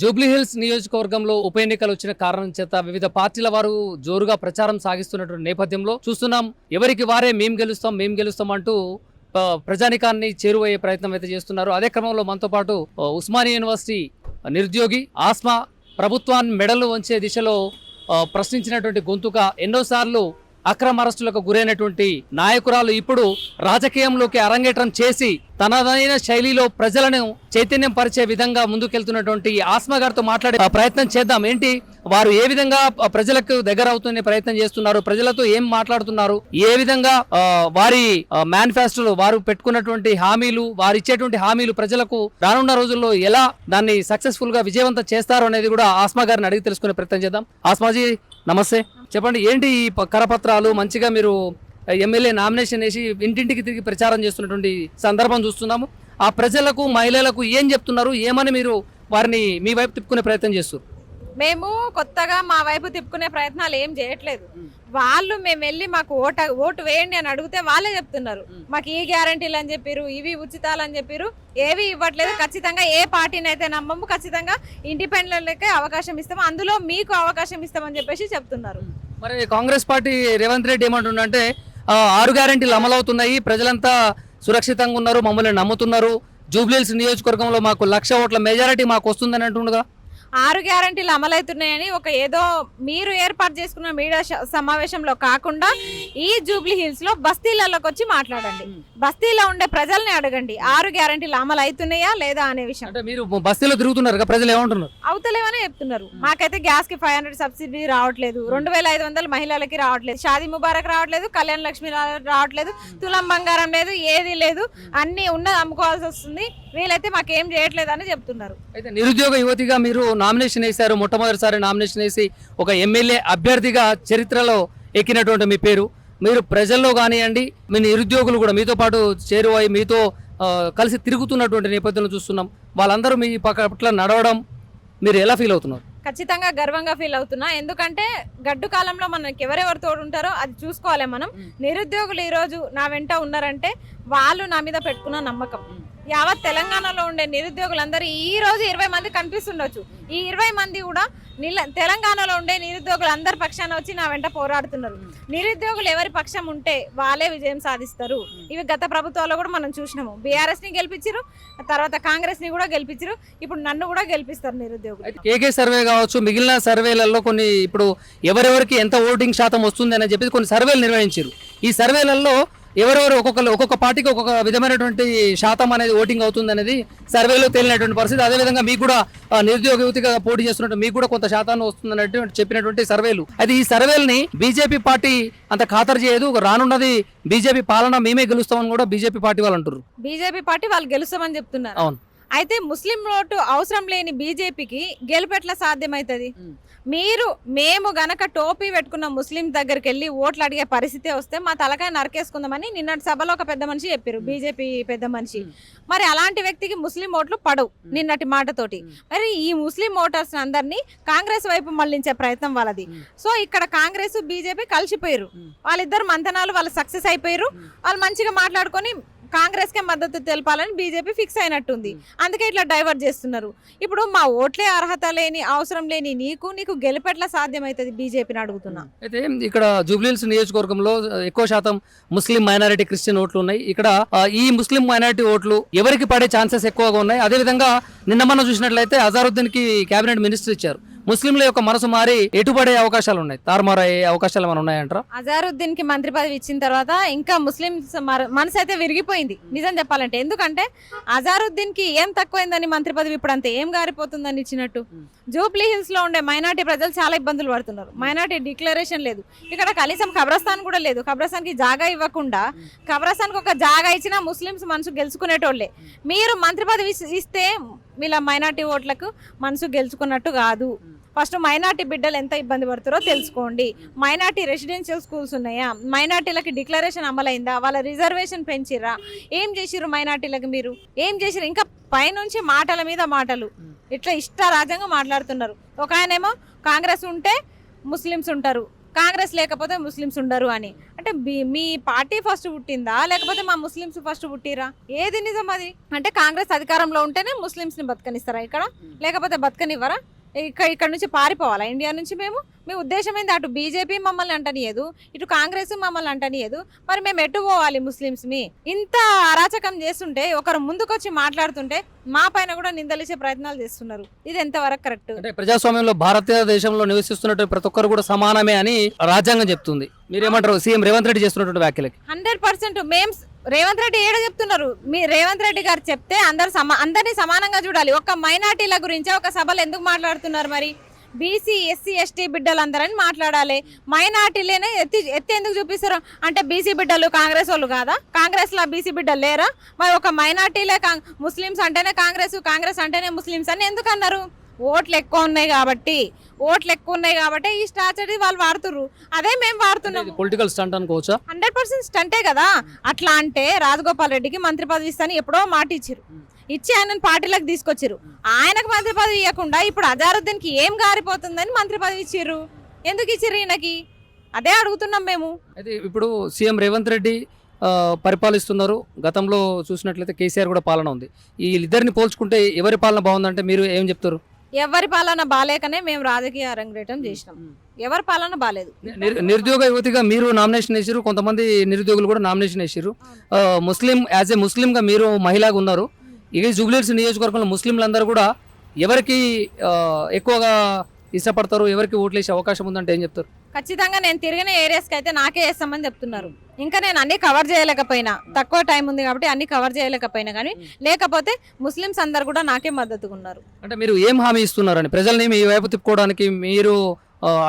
జూబ్లీహిల్స్ నియోజకవర్గంలో ఉప ఎన్నికలు వచ్చిన కారణం చేత వివిధ పార్టీల వారు జోరుగా ప్రచారం సాగిస్తున్నటువంటి నేపథ్యంలో చూస్తున్నాం. ఎవరికి వారే మేం గెలుస్తాం మేం గెలుస్తాం అంటూ ప్రజానికాన్ని చేరువయ్యే ప్రయత్నం అయితే చేస్తున్నారు. అదే క్రమంలో మనతో పాటు ఉస్మానియా యూనివర్సిటీ నిరుద్యోగి ఆస్మా ప్రభుత్వాన్ని మెడలు వంచే దిశలో ప్రశ్నించినటువంటి గొంతుక ఎన్నోసార్లు అక్రమ అరెస్టులకు గురైనటువంటి నాయకురాలు ఇప్పుడు రాజకీయంలోకి అరంగేట్రం చేసి తనదైన శైలిలో ప్రజలను చైతన్యం పరిచే విధంగా ముందుకెళ్తున్నటువంటి ఆస్మా గారితో మాట్లాడే ప్రయత్నం చేద్దాం. ఏంటి? వారు ఏ విధంగా ప్రజలకు దగ్గర అవుతున్న ప్రయత్నం చేస్తున్నారు? ప్రజలతో ఏం మాట్లాడుతున్నారు? ఏ విధంగా వారి మేనిఫెస్టోలు వారు పెట్టుకున్నటువంటి హామీలు వారు ఇచ్చేటువంటి హామీలు ప్రజలకు రానున్న రోజుల్లో ఎలా దాన్ని సక్సెస్ఫుల్గా విజయవంతం చేస్తారు అనేది కూడా ఆస్మా గారిని అడిగి తెలుసుకునే ప్రయత్నం చేద్దాం. ఆస్మాజీ నమస్తే. చెప్పండి ఏంటి ఈ ప- కరపత్రాలు? మంచిగా మీరు ఎమ్మెల్యే నామినేషన్ వేసి ఇంటింటికి తిరిగి ప్రచారం చేస్తున్నటువంటి సందర్భం చూస్తున్నాము. ఆ ప్రజలకు మహిళలకు ఏం చెప్తున్నారు? ఏమని మీరు వారిని మీ వైపు తిప్పుకునే ప్రయత్నం చేస్తారు మేము కొత్తగా మా వైపు తిప్పుకునే ప్రయత్నాలు ఏం చేయట్లేదు. వాళ్ళు మేము వెళ్ళి మాకు ఓట ఓటు వేయండి అని అడిగితే వాళ్ళే చెప్తున్నారు. మాకు ఈ గ్యారంటీలు అని చెప్పారు ఇవి ఉచితాలు అని చెప్పారు ఏవి ఇవ్వట్లేదు. ఖచ్చితంగా ఏ పార్టీని అయితే నమ్మము ఖచ్చితంగా ఇండిపెండెంట్లకే అవకాశం ఇస్తాము. అందులో మీకు అవకాశం ఇస్తామని చెప్పేసి చెప్తున్నారు. మరి కాంగ్రెస్ పార్టీ రేవంత్ రెడ్డి ఏమంటుండంటే ఆ, ఆరు గ్యారెంటీలు అమలవుతున్నాయి. ప్రజలంతా సురక్షితంగా ఉన్నారు మమ్మల్ని నమ్ముతున్నారు. జూబ్లీహిల్స్ నియోజకవర్గంలో మాకు లక్ష ఓట్ల మెజారిటీ మాకు వస్తుందని అంటుండగా. ఆరు గ్యారంటీలు అమలవుతున్నాయని ఒక ఏదో మీరు ఏర్పాటు చేసుకున్న మీడియా సమావేశంలో కాకుండా ఈ జూబ్లీ హిల్స్లో బస్తీలలోకి వచ్చి మాట్లాడండి. బస్తీలో ఉండే ప్రజల్ని అడగండి. ఆరు గ్యారంటీలు అమలు అవుతున్నాయా లేదా అనే విషయం. అంటే మీరు బస్తీలో తిరుగుతున్నారు కదా ప్రజలు ఏమంటున్నారు? అవుతలేవని చెప్తున్నారు. మాకైతే గ్యాస్కి ఫైవ్ హండ్రెడ్ సబ్సిడీ రావట్లేదు. రెండు వేల ఐదు వందల మహిళలకి రావట్లేదు. షాదీ ముబారక్ రావట్లేదు కళ్యాణ్ లక్ష్మి రావట్లేదు తులం బంగారం లేదు ఏది లేదు అన్ని ఉన్నది అమ్ముకోవాల్సి వస్తుంది. వీళ్ళైతే మాకేం చేయట్లేదు అని చెప్తున్నారు. అయితే నిరుద్యోగ యువతిగా మీరు నామినేషన్ వేశారు మొట్టమొదటిసారి నామినేషన్ వేసి ఒక ఎమ్మెల్యే అభ్యర్థిగా చరిత్రలో ఎక్కినటువంటి మీ పేరు. మీరు ప్రజల్లో కానివ్వండి మీ నిరుద్యోగులు కూడా మీతో పాటు చేరువై మీతో కలిసి తిరుగుతున్నటువంటి నేపథ్యంలో చూస్తున్నాం. వాళ్ళందరూ మీ పక్క పట్ల నడవడం మీరు ఎలా ఫీల్ అవుతున్నారు? ఖచ్చితంగా గర్వంగా ఫీల్ అవుతున్నా. ఎందుకంటే గడ్డు కాలంలో మనకి ఎవరెవరు తోడు ఉంటారో అది చూసుకోవాలి మనం. నిరుద్యోగులు ఈ రోజు నా వెంట ఉన్నారంటే వాళ్ళు నా మీద పెట్టుకున్న నమ్మకం. యావత్ తెలంగాణలో ఉండే నిరుద్యోగులందరూ ఈ రోజు ఇరవై మంది కనిపిస్తుండొచ్చు. ఈ ఇరవై మంది కూడా నిల తెలంగాణలో ఉండే నిరుద్యోగులు అందరి పక్షాన వచ్చి నా వెంట పోరాడుతున్నారు. నిరుద్యోగులు ఎవరి పక్షం ఉంటే వాళ్ళే విజయం సాధిస్తారు. ఇవి గత ప్రభుత్వాల్లో కూడా మనం చూసినాము. బీఆర్ఎస్ని గెలిపించారు తర్వాత కాంగ్రెస్ని కూడా గెలిపించారు ఇప్పుడు నన్ను కూడా గెలిపిస్తారు నిరుద్యోగులు. కేకే సర్వే కావచ్చు మిగిలిన సర్వేలలో కొన్ని ఇప్పుడు ఎవరెవరికి ఎంత ఓటింగ్ శాతం వస్తుంది అని చెప్పి కొన్ని సర్వేలు నిర్వహించారు ఈ సర్వేలలో ఎవరెవరు ఒక్కొక్క ఒక్కొక్క పార్టీకి ఒక్కొక్క విధమైనటువంటి శాతం అనేది ఓటింగ్ అవుతుంది అనేది సర్వేలో తేలినటువంటి పరిస్థితి. అదేవిధంగా మీకు కూడా నిరుద్యోగ యువతిగా పోటీ చేస్తున్నట్టు మీకు కూడా కొంత శాతాన్ని వస్తుంది అన్నట్టు చెప్పినటువంటి సర్వేలు. అయితే ఈ సర్వేలని బీజేపీ పార్టీ అంత ఖాతరు చేయదు. రానున్నది బీజేపీ పాలన మేమే గెలుస్తామని కూడా బీజేపీ పార్టీ వాళ్ళు అంటారు బీజేపీ పార్టీ వాళ్ళు గెలుస్తామని చెప్తున్నారు. అవును. అయితే ముస్లిం ఓటు అవసరం లేని బీజేపీకి గెలుపు ఎట్లా సాధ్యమవుతుంది. మీరు మేము గనక టోపీ పెట్టుకున్న ముస్లిం దగ్గరికి వెళ్ళి ఓట్లు అడిగే పరిస్థితి వస్తే మా తలకాయ నరకేసుకుందామని నిన్నటి సభలో ఒక పెద్ద మనిషి చెప్పారు బీజేపీ పెద్ద మనిషి. మరి అలాంటి వ్యక్తికి ముస్లిం ఓట్లు పడవు. నిన్నటి మాటతోటి. మరి ఈ ముస్లిం ఓటర్స్ అందరినీ కాంగ్రెస్ వైపు మళ్ళించే ప్రయత్నం వాళ్ళది. సో ఇక్కడ కాంగ్రెస్ బీజేపీ కలిసిపోయారు. వాళ్ళిద్దరు మంతనాలు వాళ్ళు సక్సెస్ అయిపోయారు. వాళ్ళు మంచిగా మాట్లాడుకొని కాంగ్రెస్ కే మద్దతు తెలపాలని బీజేపీ ఫిక్స్ అయినట్టుంది. అందుకే ఇట్లా డైవర్ట్ చేస్తున్నారు. ఇప్పుడు మా ఓట్లే అర్హత లేని అవసరం లేని నీకు నీకు గెలుపెట్లా సాధ్యమవుతుంది బీజేపీని అడుగుతున్నా. అయితే ఇక్కడ జూబ్లీహిల్స్ నియోజకవర్గంలో ఎక్కువ శాతం ముస్లిం మైనారిటీ క్రిస్టియన్ ఓట్లు ఉన్నాయి. ఇక్కడ ఈ ముస్లిం మైనారిటీ ఓట్లు ఎవరికి పడే ఛాన్సెస్ ఎక్కువగా ఉన్నాయి. అదేవిధంగా నిన్న మనం చూసినట్లయితే అజారుద్దీన్కి కేబినెట్ మినిస్టర్ ఇచ్చారు. ముస్లింల యొక్క మనసు మారి ఎటుపడే అవకాశాలు ఉన్నాయి తారుమారు అయ్యే అవకాశాలు ఏమైనా ఉన్నాయంటారా? అజారుద్దీన్కి మంత్రి పదవి ఇచ్చిన తర్వాత ఇంకా ముస్లిమ్స్ మర- మనసు అయితే విరిగిపోయింది. నిజం చెప్పాలంటే ఎందుకంటే అజారుద్దీన్కి ఏం తక్కువైందని మంత్రి పదవి ఇప్పుడు అంత. ఏం గారిపోతుందని ఇచ్చినట్టు. జూబ్లీ హిల్స్లో ఉండే మైనార్టీ ప్రజలు చాలా ఇబ్బందులు పడుతున్నారు. మైనార్టీ డిక్లరేషన్ లేదు. ఇక్కడ కనీసం ఖబరస్థాన్ కూడా లేదు. ఖబరస్థాన్కి జాగా ఇవ్వకుండా ఖబరస్థాన్ ఒక జాగా ఇచ్చినా ముస్లిమ్స్ మనసు గెలుచుకునేటోళ్ళే. మీరు మంత్రి పదవి ఇస్- ఇస్తే వీళ్ళ మైనార్టీ ఓట్లకు మనసు గెలుచుకున్నట్టు కాదు. ఫస్ట్ మైనార్టీ బిడ్డలు ఎంత ఇబ్బంది పడుతారో తెలుసుకోండి. మైనార్టీ రెసిడెన్షియల్ స్కూల్స్ ఉన్నాయా? మైనార్టీలకి డిక్లరేషన్ అమలైందా? వాళ్ళ రిజర్వేషన్ పెంచిర్రా? ఏం చేసిర్రు మైనార్టీలకు మీరు? ఏం చేసిర్రు? ఇంకా పైనుంచి మాటల మీద మాటలు. ఇట్లా ఇష్ట రాజ్యంగా మాట్లాడుతున్నారు. ఒక ఆయనేమో కాంగ్రెస్ ఉంటే ముస్లిమ్స్ ఉంటారు. కాంగ్రెస్ లేకపోతే ముస్లిమ్స్ ఉండరు అని. అంటే మీ పార్టీ ఫస్ట్ పుట్టిందా? లేకపోతే మా ముస్లిమ్స్ ఫస్ట్ పుట్టిరా? ఏది నిజం అది? అంటే కాంగ్రెస్ అధికారంలో ఉంటేనే ముస్లిమ్స్ని బతకనిస్తారా ఇక్కడ? లేకపోతే బతకనివ్వరా? ఇక్కడ ఇక్కడ నుంచి పారిపోవాలా? ఇండియా నుంచి మేము? మీ ఉద్దేశం ఏంది? అటు బీజేపీ మమ్మల్ని అంటనియదు ఇటు కాంగ్రెస్ మమ్మల్ని అంటనియదు. మరి మేము ఎటు పోవాలి ముస్లిమ్స్ మీ? ఇంత అరాచకం చేస్తుంటే ఒకరు ముందుకొచ్చి మాట్లాడుతుంటే మా పైన కూడా నిందలిసే ప్రయత్నాలు చేస్తున్నారు. ఇది ఎంతవరకు కరెక్ట్? అంటే ప్రజాస్వామ్యంలో భారతదేశంలో నివసిస్తున్నటువంటి ప్రతి ఒక్కరు కూడా సమానమే అని రాజ్యాంగం చెప్తుంది. మీరేమంటారు? సీఎం రేవంత్ రెడ్డి చేస్తున్నటువంటి వ్యాఖ్యలకి? హండ్రెడ్ పర్సెంట్ మేం రేవంత్ రెడ్డి ఏడ చెప్తున్నారు? మీ రేవంత్ రెడ్డి గారు చెప్తే అందరు సమా అందరినీ సమానంగా చూడాలి. ఒక్క మైనార్టీల గురించే ఒక సభలు ఎందుకు మాట్లాడుతున్నారు మరి? బీసీ ఎస్సీ ఎస్టీ బిడ్డలందరని మాట్లాడాలి. మైనార్టీలేనే ఎత్తి ఎత్తి ఎందుకు చూపిస్తారు? అంటే బీసీ బిడ్డలు కాంగ్రెస్ వాళ్ళు కాదా? కాంగ్రెస్లో బీసీ బిడ్డలు లేరా? మరి ఒక మైనార్టీలే కాంగ్- ముస్లిమ్స్ అంటేనే కాంగ్రెస్ కాంగ్రెస్ అంటేనే ముస్లిమ్స్ అని ఎందుకు అన్నారు? ఓట్లు ఎక్కువ ఉన్నాయి కాబట్టి ఓట్లు ఎక్కువ ఉన్నాయి కాబట్టి ఈ స్ట్రాటజీ వాళ్ళు వాడుతుర్రు. అదే మేము వాడుతున్నాం పొలిటికల్ స్టంట్ అనుకోవచ్చా? హండ్రెడ్ పర్సెంట్ స్టంటే కదా. అట్లా అంటే రాజగోపాల్ రెడ్డికి మంత్రి పదవి ఇస్తాను ఎప్పుడో మాట ఇచ్చిరు ఇచ్చి ఆయనను పార్టీలకు తీసుకొచ్చిరు ఆయనకు మంత్రి పదవి ఇవ్వకుండా ఇప్పుడు అజారుద్దీన్కి ఏం గారిపోతుందని మంత్రి పదవి ఇచ్చిర్రు. ఎందుకు ఇచ్చిర్రు ఈయనకి? అదే అడుగుతున్నాం మేము. అయితే ఇప్పుడు సీఎం రేవంత్ రెడ్డి పరిపాలిస్తున్నారు. గతంలో చూసినట్లయితే కేసీఆర్ కూడా పాలన ఉంది. ఈ ఇద్దరిని పోల్చుకుంటే ఎవరి పాలన బాగుందంటే మీరు ఏం చెప్తారు? ఎవరి పాలన బాలేకనే మేము రాజకీయ అరంగేటం చేసినాం. ఎవరి పాలన బాలేదు. నిర్- నిరుద్యోగ యువతిగా మీరు నామినేషన్ వేసారు కొంతమంది నిరుద్యోగులు కూడా నామినేషన్ వేసారు ముస్లిం యాజ్ ఏ ముస్లింగా మీరు మహిళగా ఉన్నారు. ఇక జూబ్లీహిల్స్ నియోజకవర్గంలో ముస్లింలందరూ కూడా ఎవరికి ఎక్కువగా ఇష్టపడతారు ఎవరికి ఓట్లు వేసే అవకాశం ఉందంటే ఏం చెప్తారు? ఖచ్చితంగా నేను తిరిగిన ఏరియాస్కి అయితే నాకే వేస్తామని చెప్తున్నారు. ఇంకా నేను అన్ని కవర్ చేయలేకపోయినా తక్కువ టైం ఉంది కాబట్టి అన్ని కవర్ చేయలేకపోయినా కానీ లేకపోతే ముస్లిమ్స్ అందరు కూడా నాకే మద్దతుగా ఉన్నారు అంటే మీరు ఏం హామీ ఇస్తున్నారని ప్రజల్ని మీ వైపు తిప్పుకోవడానికి మీరు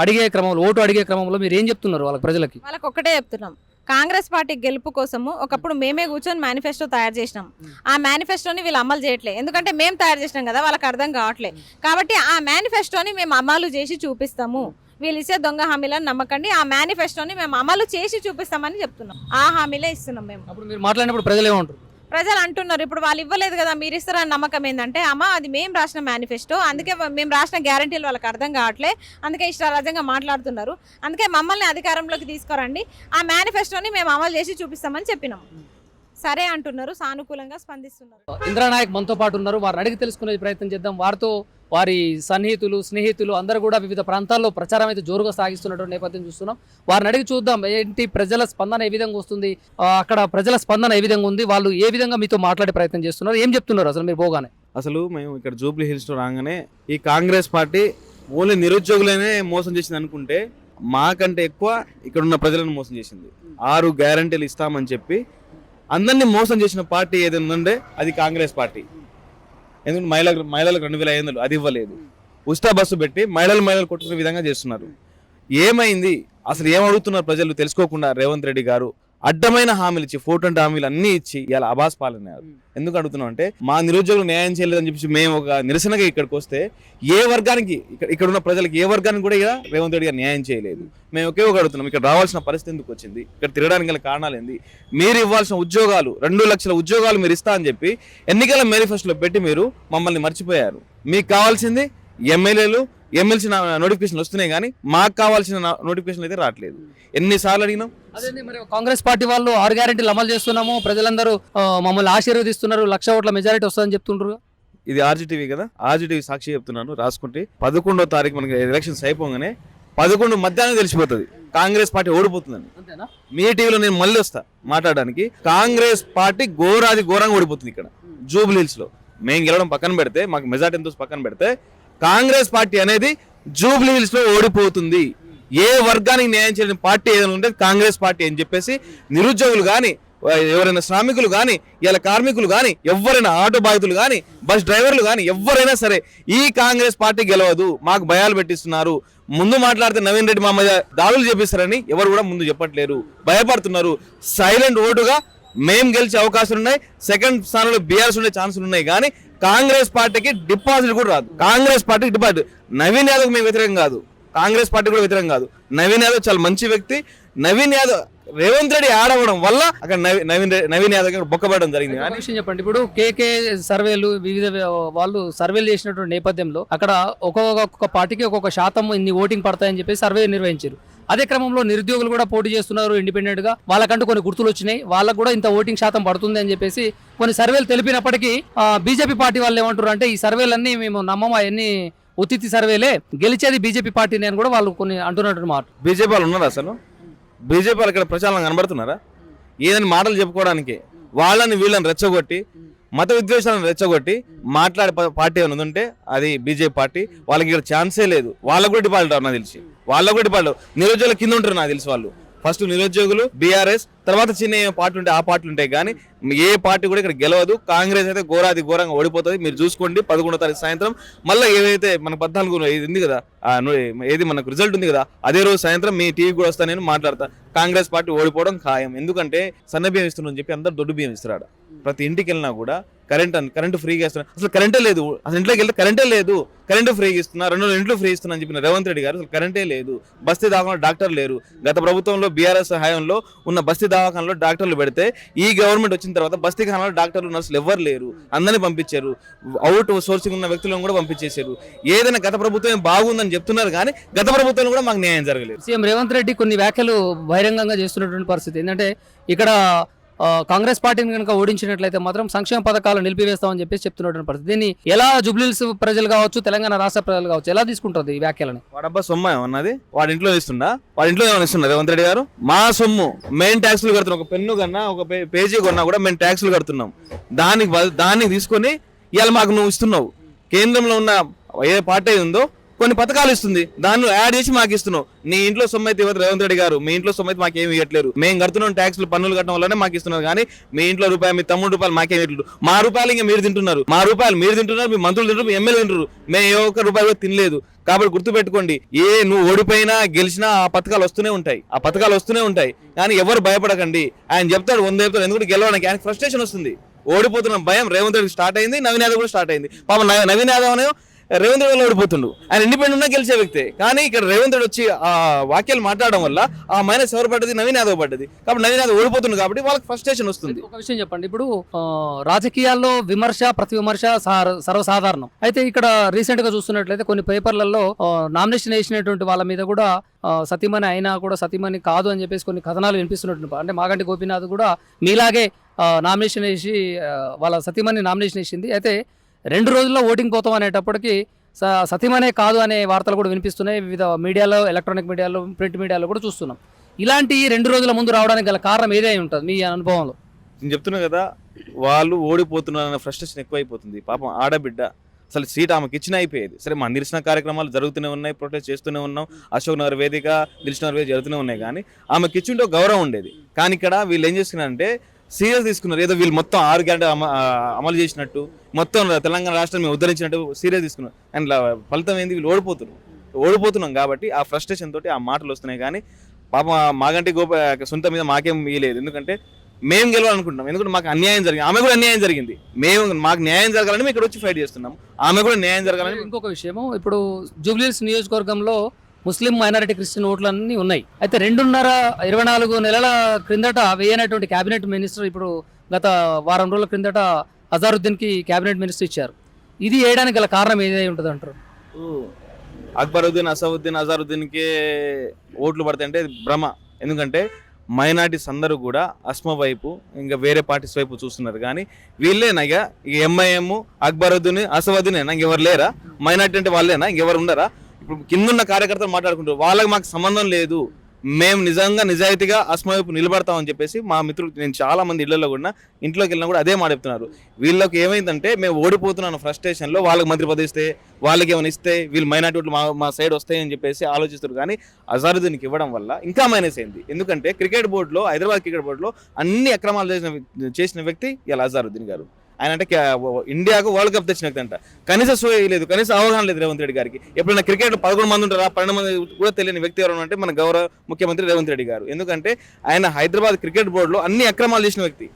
అడిగే క్రమంలో ఓటు అడిగే క్రమంలో మీరు ఏం చెప్తున్నారు వాళ్ళకి ప్రజలకి? వాళ్ళకి ఒక్కటే చెప్తున్నాం. కాంగ్రెస్ పార్టీ గెలుపు కోసము ఒకప్పుడు మేమే కూర్చొని మేనిఫెస్టో తయారు చేసినాం. ఆ మేనిఫెస్టోని వీళ్ళు అమలు చేయట్లే. ఎందుకంటే మేము తయారు చేసినాం కదా వాళ్ళకి అర్థం కావట్లే. కాబట్టి ఆ మేనిఫెస్టోని మేము అమలు చేసి చూపిస్తాము. వీళ్ళు ఇచ్చే దొంగ హామీలను నమ్మకండి. ఆ మేనిఫెస్టోని మేము అమలు చేసి చూపిస్తామని చెప్తున్నాం. ఆ హామీలే ఇస్తున్నాం మేము. అప్పుడు మీరు మాట్లాడినప్పుడు ప్రజలు ఏమంటారు? ప్రజలు అంటున్నారు ఇప్పుడు వాళ్ళు ఇవ్వలేదు కదా మీరు ఇస్తారని నమ్మకం ఏంటంటే అమ్మ అది మేము రాసిన మేనిఫెస్టో అందుకే మేము రాసిన గ్యారంటీలు వాళ్ళకి అర్థం కావట్లే అందుకే ఇష్టారాజ్యంగా మాట్లాడుతున్నారు. అందుకే మమ్మల్ని అధికారంలోకి తీసుకురండి ఆ మేనిఫెస్టోని మేము అమలు చేసి చూపిస్తామని చెప్పినాం. సరే అంటున్నారు సానుకూలంగా స్పందిస్తున్నారు. ఇంద్రానాయక్ మనతో పాటు ఉన్నారు. వారిని అడిగి తెలుసుకునే ప్రయత్నం చేద్దాం. వారితో వారి సన్నిహితులు స్నేహితులు అందరూ కూడా వివిధ ప్రాంతాల్లో ప్రచారం అయితే జోరుగా సాగిస్తున్నటువంటి నేపథ్యం చూస్తున్నాం. వారిని అడిగి చూద్దాం ఏంటి ప్రజల స్పందన ఏ విధంగా వస్తుంది? అక్కడ ప్రజల స్పందన ఏ విధంగా ఉంది? వాళ్ళు ఏ విధంగా మీతో మాట్లాడే ప్రయత్నం చేస్తున్నారు? ఏం చెప్తున్నారు అసలు మీరు పోగానే? అసలు మేము ఇక్కడ జూబ్లీ హిల్స్లో రాగానే ఈ కాంగ్రెస్ పార్టీ ఓన్లీ నిరుద్యోగులనే మోసం చేసింది అనుకుంటే మాకంటే ఎక్కువ ఇక్కడ ఉన్న ప్రజలను మోసం చేసింది. ఆరు గ్యారంటీలు ఇస్తామని చెప్పి అందరినీ మోసం చేసిన పార్టీ ఏది ఉందంటే అది కాంగ్రెస్ పార్టీ. ఎందుకంటే మహిళలకు మహిళలకు రెండు వేల ఐదు వందలు అది ఇవ్వలేదు. ఉచిత బస్సు పెట్టి మహిళలు మహిళలు కొట్టుకునే విధంగా చేస్తున్నారు. ఏమైంది? అసలు ఏం అడుగుతున్నారు ప్రజలు? తెలుసుకోకుండా రేవంత్ రెడ్డి గారు అడ్డమైన హామీలు ఇచ్చి ఫోటో హామీలు అన్ని ఇచ్చి ఇలా అబాస్ పాలన్నారు ఎందుకు అడుగుతున్నాం అంటే మా నిరుద్యోగులు న్యాయం చేయలేదని చెప్పి మేము ఒక నిరసనగా ఇక్కడికి వస్తే ఏ వర్గానికి ఇక్కడ ఇక్కడ ఉన్న ప్రజలకు ఏ వర్గానికి కూడా ఇక రేవంత్ రెడ్డి గారు న్యాయం చేయలేదు. మేము ఒకే ఒక అడుగుతున్నాం ఇక్కడ రావాల్సిన పరిస్థితి ఎందుకు వచ్చింది ఇక్కడ తిరగడానికి గల కారణాలు ఏంది మీరు ఇవ్వాల్సిన ఉద్యోగాలు రెండు లక్షల ఉద్యోగాలు మీరు ఇస్తా అని చెప్పి ఎన్నికల మేనిఫెస్టోలో పెట్టి మీరు మమ్మల్ని మర్చిపోయారు. మీకు కావాల్సింది ఎమ్మెల్యేలు ఎమ్మెల్సీ నోటిఫికేషన్ వస్తున్నాయి కానీ మాకు కావాల్సిన నోటిఫికేషన్ అయితే రావట్లేదు. ఎన్నిసార్లు అడిగినాం? అదే మరి కాంగ్రెస్ పార్టీ వాళ్ళు ఆరు గ్యారెంటీలు అమలు చేస్తున్నాము ప్రజలందరూ మమ్మల్ని ఆశీర్వదిస్తున్నారు లక్ష ఓట్ల మెజారిటీ వస్తుందని చెప్తుండ్రు. ఇది ఆర్జీటీవీ కదా? ఆర్జీటీవీ సాక్షి చెప్తున్నాను రాసుకుంటే పదకొండో తారీఖు మనకి ఎలక్షన్స్ అయిపోగానే పదకొండు మధ్యాహ్నం తెలిసిపోతుంది. కాంగ్రెస్ పార్టీ ఓడిపోతుందని. మీ టీవీలో నేను మళ్ళీ వస్తా మాట్లాడడానికి. కాంగ్రెస్ పార్టీ ఘోరాది ఘోరంగా ఓడిపోతుంది ఇక్కడ. జూబ్లీ హిల్స్లో మేము గెలవడం పక్కన పెడితే మాకు మెజార్టీ ఎంతో పక్కన పెడితే కాంగ్రెస్ పార్టీ అనేది జూబ్లీ హిల్స్లో ఓడిపోతుంది. ఏ వర్గానికి న్యాయం చేయని పార్టీ ఏదైనా ఉంటే కాంగ్రెస్ పార్టీ అని చెప్పేసి నిరుద్యోగులు కానీ ఎవరైనా శ్రామికులు కానీ ఇలా కార్మికులు కానీ ఎవరైనా ఆటో బాధితులు కానీ బస్ డ్రైవర్లు కానీ ఎవరైనా సరే ఈ కాంగ్రెస్ పార్టీ గెలవదు. మాకు భయాలు పెట్టిస్తున్నారు. ముందు మాట్లాడితే నవీన్ రెడ్డి మా మీద దాడులు చేపిస్తారని ఎవరు కూడా ముందు చెప్పట్లేరు. భయపడుతున్నారు. సైలెంట్ ఓటుగా మేము గెలిచే అవకాశాలు ఉన్నాయి. సెకండ్ స్థానంలో బీఆర్ఎస్ ఉండే ఛాన్సులు ఉన్నాయి. కానీ కాంగ్రెస్ పార్టీకి డిపాజిట్ కూడా రాదు. కాంగ్రెస్ పార్టీకి డిపాజిట్. నవీన్ యాదవ్ మేము వ్యతిరేకం కాదు. కాంగ్రెస్ పార్టీ కూడా వ్యతిరేకం కాదు. నవీన్ యాదవ్ చాలా మంచి వ్యక్తి. నవీన్ యాదవ్ రేవంత్ రెడ్డి ఆడవడం వల్ల అక్కడ నవీన్ నవీన్ యాదవ్ బొక్కబడడం జరిగింది. విషయం చెప్పండి. ఇప్పుడు కేకే సర్వేలు వివిధ వాళ్ళు సర్వేలు చేసినటువంటి నేపథ్యంలో అక్కడ ఒక్కొక్క పార్టీకి ఒక్కొక్క శాతం ఇన్ని ఓటింగ్ పడతాయని చెప్పి సర్వే నిర్వహించారు. అదే క్రమంలో నిరుద్యోగులు కూడా పోటీ చేస్తున్నారు ఇండిపెండెంట్గా. వాళ్ళకంటూ కొన్ని గుర్తులు వచ్చినాయి. వాళ్ళకు కూడా ఇంత ఓటింగ్ శాతం పడుతుంది అని చెప్పేసి కొన్ని సర్వేలు తెలిపినప్పటికీ బీజేపీ పార్టీ వాళ్ళు ఏమంటారు అంటే ఈ సర్వేలన్నీ మేము నమ్మము అవన్నీ ఉత్తిత్తి సర్వేలే గెలిచేది బీజేపీ పార్టీని అని కూడా వాళ్ళు కొన్ని అంటున్నట్టు మాట. బీజేపీ వాళ్ళు ఉన్నారా అసలు? బీజేపీ వాళ్ళు ఇక్కడ ప్రచారం కనబడుతున్నారా? ఏదని మాటలు చెప్పుకోవడానికి వాళ్ళని వీళ్ళని రెచ్చగొట్టి మత విద్వేషాలను రెచ్చగొట్టి మాట్లాడే పార్టీ ఏమైనా ఉంటే అది బీజేపీ పార్టీ. వాళ్ళకి ఇక్కడ ఛాన్సే లేదు. వాళ్ళకు కూడా డిపాజిట్ నాకు తెలిసి. వాళ్ళకు కూడా డిపాజిట్ నిరుద్యోగుల కింద ఉంటారు నాకు తెలిసి వాళ్ళు. ఫస్ట్ నిరుద్యోగులు బీఆర్ఎస్ తర్వాత చిన్న పార్టీ ఉంటే ఆ పార్టీలు ఉంటాయి కానీ ఏ పార్టీ కూడా ఇక్కడ గెలవదు. కాంగ్రెస్ అయితే ఘోరాది ఘోరంగా ఓడిపోతుంది. మీరు చూసుకోండి పదకొండో తారీఖు సాయంత్రం. మళ్ళీ ఏదైతే మన పద్నాలుగు ఇది ఉంది కదా ఏది మనకు రిజల్ట్ ఉంది కదా అదే రోజు సాయంత్రం మీ టీవీ కూడా వస్తా నేను మాట్లాడతా. కాంగ్రెస్ పార్టీ ఓడిపోవడం ఖాయం. ఎందుకంటే సన్న బియ్యం చెప్పి అందరు దొడ్డు బియ్యం ఇస్తున్నాడు ప్రతి ఇంటికి వెళ్ళినా కూడా కరెంట్ అన్- కరెంట్ ఫ్రీగా ఇస్తున్నారు అసలు కరెంటే లేదు. అసలు ఇంట్లోకి వెళ్తే కరెంటే లేదు. కరెంటు ఫ్రీగా ఇస్తున్నారు రెండు ఇంట్లో ఫ్రీ ఇస్తున్నా అని చెప్పిన రేవంత్ రెడ్డి గారు అసలు కరెంటే లేదు. బస్తీ దవాఖాన డాక్టర్ లేరు. గత ప్రభుత్వంలో బీఆర్ఎస్ హయాంలో ఉన్న బస్తీ దవాఖానలో డాక్టర్లు పెడితే ఈ గవర్నమెంట్ వచ్చిన తర్వాత బస్తీ ఖానాలో డాక్టర్లు నర్సులు ఎవ్వరు లేరు. అందరినీ పంపించారు. అవుట్ సోర్సింగ్ ఉన్న వ్యక్తులను కూడా పంపించేశారు. ఏదైనా గత ప్రభుత్వం బాగుందని చెప్తున్నారు కానీ గత ప్రభుత్వంలో కూడా మాకు న్యాయం జరగలేదు. సీఎం రేవంత్ రెడ్డి కొన్ని వ్యాఖ్యలు బహిరంగంగా చేస్తున్నటువంటి పరిస్థితి. ఏంటంటే ఇక్కడ కాంగ్రెస్ పార్టీని కనుక ఓడించినట్లయితే మాత్రం సంక్షేమ పథకాలు నిలిపివేస్తామని చెప్పేసి చెప్తున్నటువంటి పరిస్థితి. దీన్ని ఎలా జుబ్లీస్ ప్రజలు కావచ్చు తెలంగాణ రాష్ట్ర ప్రజలు కావచ్చు ఎలా తీసుకుంటుంది ఈ వ్యాఖ్యలని? వాడబ్బా సొమ్ము ఏమన్నది వాడి ఇంట్లో ఇస్తుందా? వాడి ఇంట్లో ఏమైనా ఇస్తున్నా రేవంత్ రెడ్డి గారు? మా సొమ్ము. మెయిన్ ట్యాక్స్లు కడుతున్నాం. ఒక పెన్ను కన్నా ఒక పే- పేజీ కొన్నా కూడా మేము ట్యాక్స్లు కడుతున్నాం. దానికి బదులు- దాన్ని తీసుకొని ఇవాళ మాకు నువ్వు ఇస్తున్నావు. కేంద్రంలో ఉన్న ఏ పార్టీ ఉందో కొన్ని పథకాలు ఇస్తుంది. దాన్ని యాడ్ చేసి మాకు ఇస్తున్నావు. నీ ఇంట్లో సొమ్ము అయితే ఇవ్వదు రేవంత్ రెడ్డి గారు. మీ ఇంట్లో సొమ్ము అయితే మాకేమి ఇవ్వట్లేరు. మేము కడుతున్నాం ట్యాక్స్లు పన్నులు కట్టడం వల్లనే మాకు ఇస్తున్నారు. కానీ మీ ఇంట్లో రూపాయలు మీ తమ్ముడు రూపాయలు మాకేం ఇవ్వట్లేదు. మా రూపాయలు ఇంకా మీరు తింటున్నారు. మా రూపాయలు మీరు తింటున్నారు మీ మంత్రులు తింటారు మీ ఎమ్మెల్యే తింటారు మేము ఏ ఒక్క రూపాయలు కూడా తినలేదు. కాబట్టి గుర్తుపెట్టుకోండి ఏ నువ్వు ఓడిపోయినా గెలిచినా ఆ పథకాలు వస్తూనే ఉంటాయి. ఆ పథకాలు వస్తూనే ఉంటాయి. కానీ ఎవరు భయపడకండి. ఆయన చెప్తాడు వంద చెప్తాడు. ఎందుకంటే గెలవడానికి ఆయన ఫ్రస్ట్రేషన్ వస్తుంది. ఓడిపోతున్న భయం రేవంత్ రెడ్డి స్టార్ట్ అయింది నవీన్ యాదవ్ కూడా స్టార్ట్ అయింది. పాపం నవీన్ యాదవ్ అనే రేవంత్ రెడ్డి ఓడిపోతుండు. ఆయన ఇండిపెండెంట్ ఉన్నా గెలిచే వ్యక్తే. కానీ ఇక్కడ రేవంత్ రెడ్డి వచ్చి ఆ వాక్యాలు మాట్లాడడం వల్ల ఆ మైనస్ ఎవరు పడ్డది? నవీన్ యాదవ్ పడ్డది. కాబట్టి నవీన్ యాదవ్ ఓడిపోతుంది కాబట్టి వాళ్ళకి ఫ్రస్ట్రేషన్ వస్తుంది. ఒక విషయం చెప్పండి. ఇప్పుడు రాజకీయాల్లో విమర్శ ప్రతి విమర్శ సర్వసాధారణం. అయితే ఇక్కడ రీసెంట్గా చూస్తున్నట్లయితే కొన్ని పేపర్లలో నామినేషన్ వేసినటువంటి వాళ్ళ మీద కూడా సతీమణి అయినా కూడా సతీమణి కాదు అని చెప్పేసి కొన్ని కథనాలు వినిపిస్తున్నట్టు అంటే మాగంటి గోపీనాథ్ కూడా మీలాగే నామినేషన్ వేసి వాళ్ళ సతీమణి నామినేషన్ వేసింది. అయితే రెండు రోజుల్లో ఓటింగ్ పోతాం అనేటప్పటికి స- సతీమణే కాదు అనే వార్తలు కూడా వినిపిస్తున్నాయి. వివిధ మీడియాలో ఎలక్ట్రానిక్ మీడియాలో ప్రింట్ మీడియాలో కూడా చూస్తున్నాం. ఇలాంటి రెండు రోజుల ముందు రావడానికి గల కారణం ఏదై ఉంటుంది మీ అనుభవంలో? నేను చెప్తున్నా కదా వాళ్ళు ఓడిపోతున్నారన్న ఫ్రస్ట్రేషన్ ఎక్కువైపోతుంది. పాపం ఆడబిడ్డ అసలు సీట్ ఆమెకి ఇచ్చిన అయిపోయేది. సరే మన నిరసన కార్యక్రమాలు జరుగుతూనే ఉన్నాయి ప్రొటెస్ట్ చేస్తూనే ఉన్నాం. అశోక్ నగర్ వేదిక నిరసన వేదిక జరుగుతూనే ఉన్నాయి కానీ ఆమెకి ఇచ్చింటే గౌరవం ఉండేది. కానీ ఇక్కడ వీళ్ళు ఏం చేస్తున్నారంటే సీరియస్ తీసుకున్నారు. ఏదో వీళ్ళు మొత్తం ఆరు గంటలు అమలు చేసినట్టు మొత్తం తెలంగాణ రాష్ట్రం మేము ఉద్ధరించినట్టు సీరియస్ తీసుకున్నారు. అండ్ ఫలితం ఏంది? వీళ్ళు ఓడిపోతున్నారు. ఓడిపోతున్నాం కాబట్టి ఆ ఫ్రస్ట్రేషన్ తోటి ఆ మాటలు వస్తున్నాయి. కానీ పాప మాగంటి గోప సొంత మీద మాకేం ఇయ్యలేదు ఎందుకంటే మేము గెలవాలనుకుంటున్నాం. ఎందుకంటే మాకు అన్యాయం జరిగింది. ఆమె కూడా అన్యాయం జరిగింది. మేము మాకు న్యాయం జరగాలని మేము ఇక్కడ వచ్చి ఫైట్ చేస్తున్నాం. ఆమె కూడా న్యాయం జరగాలని ఇంకొక విషయము ఇప్పుడు జూబ్లీస్ నియోజకవర్గంలో ముస్లిం మైనారిటీ క్రిస్టియన్ ఓట్లన్నీ ఉన్నాయి. అయితే రెండున్నర ఇరవై నాలుగు నెలల క్రిందట వేయనటువంటి కేబినెట్ మినిస్టర్ ఇప్పుడు గత వారం రోజుల క్రిందట అజారుద్దీన్కి కేబినెట్ మినిస్టర్ ఇచ్చారు. ఇది వేయడానికి గల కారణం ఏదై ఉంటుంది అంటారు అక్బరుద్దీన్ అసవుద్దీన్ అజారుద్దీన్కే ఓట్లు పడతాయంటే భ్రమ. ఎందుకంటే మైనార్టీస్ అందరూ కూడా అస్మ వైపు ఇంకా వేరే పార్టీస్ వైపు చూస్తున్నారు. కానీ వీళ్ళేనా ఇక? ఎంఐఎం అక్బరుద్దీన్ అసవుద్దీన్ ఇంకెవరు లేరా? మైనార్టీ అంటే వాళ్ళేనా? ఇంకెవరు ఉండరా? ఇప్పుడు కిందున్న కార్యకర్తలు మాట్లాడుకుంటారు వాళ్ళకి మాకు సంబంధం లేదు. మేము నిజంగా నిజాయితీగా అస్మవైపు నిలబడతామని చెప్పేసి మా మిత్రులు నేను చాలా మంది ఇళ్ళలో కూడా ఇంట్లోకి వెళ్ళినా కూడా అదే మాట చెప్తున్నారు. వీళ్ళకి ఏమైందంటే మేము ఓడిపోతున్నాను ఫ్రస్ట్రేషన్లో వాళ్ళకి మంత్రి పదవి ఇస్తే వాళ్ళకి ఏమైనా ఇస్తే వీళ్ళు మైనార్టీ మా మా సైడ్ వస్తాయని చెప్పేసి ఆలోచిస్తారు కానీ అజారుద్దీన్కి ఇవ్వడం వల్ల ఇంకా మైనస్ అయింది. ఎందుకంటే క్రికెట్ బోర్డులో హైదరాబాద్ క్రికెట్ బోర్డులో అన్ని అక్రమాలు చేసిన చేసిన వ్యక్తి ఇలా అజారుద్దీన్ గారు. ఆయన అంటే ఇండియాకు వరల్డ్ కప్ తెచ్చిన వ్యక్తి అంట కనీస సోయ లేదు కనీస అవగాహన లేదు రేవంత్ రెడ్డి గారికి. ఎప్పుడైనా క్రికెట్ పదకొండు మంది ఉంటారా? పన్నెండు మంది కూడా తెలియని వ్యక్తి ఎవరు అంటే మన గౌరవ ముఖ్యమంత్రి రేవంత్ రెడ్డి గారు. ఎందుకంటే ఆయన హైదరాబాద్ క్రికెట్ బోర్డులో అన్ని అక్రమాలు చేసిన వ్యక్తి.